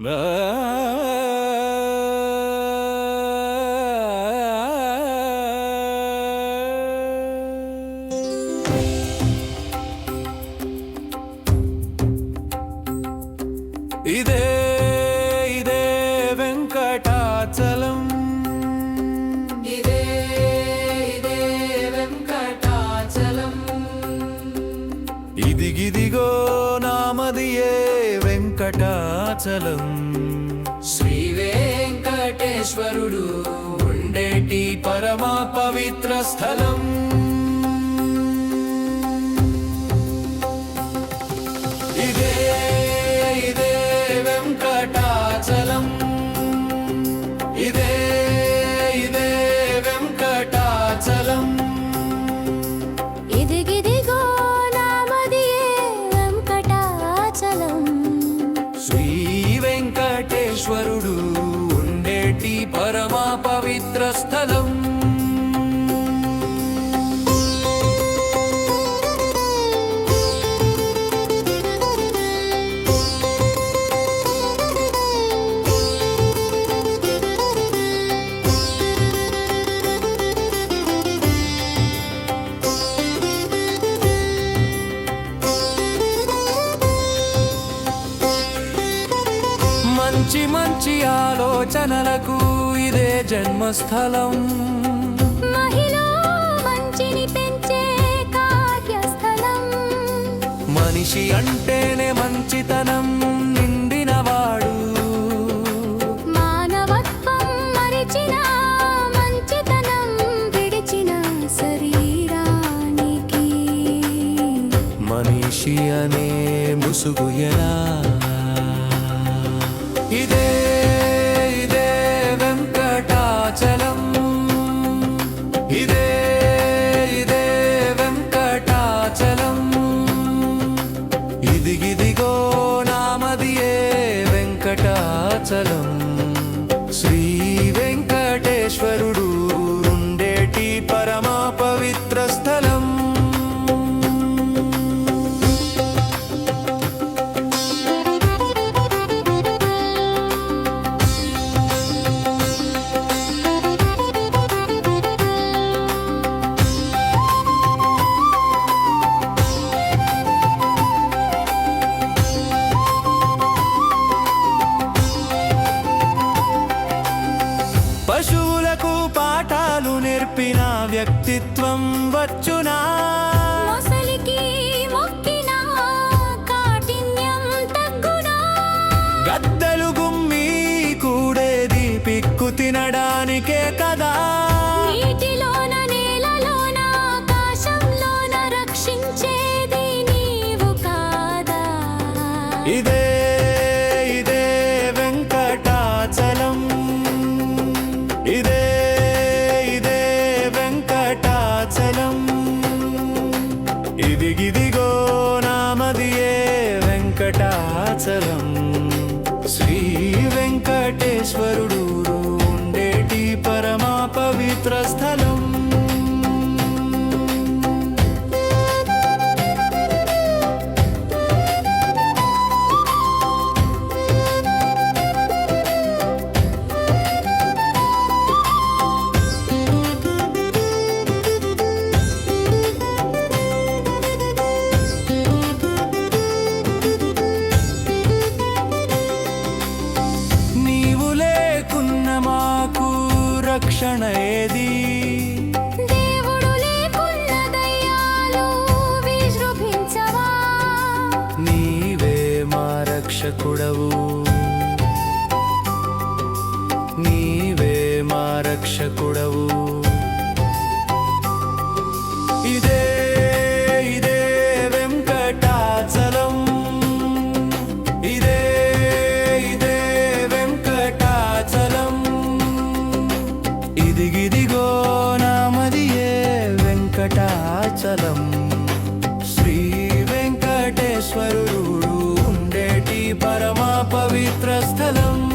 ఇదే వెంకటాచలం శ్రీ వెంకటేశ్వరుడు ఉండేటి పరమ పవిత్ర స్థలం. ఇదే ఇదే వెంకటాచలం. ఇదే పరమేశ్వరుడు ఉండేటి పరమ పవిత్ర స్థలం. మంచి మంచి ఆలోచనలకు ఇదే జన్మస్థలం. మహిళ మంచిని పెంచే కార్యస్థలం. మనిషి అంటేనే మంచితనం నిండినవాడు. మానవత్వం మరిచిన మంచితనం విడిచిన శరీరానికి. మనిషి అనే ముసుగు ఎలా ఇదే వ్యక్తిత్వం వచ్చునా? గద్దలు గుమ్మి కూడేది పిక్కు తినడానికే కదా. నీటిలోన నేలలోన ఆకాశంలోన రక్షించేది నీవు కాదా? ఇదే ఇదే వెంకటేశ్వరుడు రక్షకుడవు నీవే మా రక్షకుడవు ఇదే ఇదే వెంకటాచలం. ఇదే ఇదే వెంకటాచలం. ఇదిగిదిగో నామదియే వెంకటాచలం. శ్రీ వెంకటేశ్వరుడు పరమా పవిత్ర స్థలం.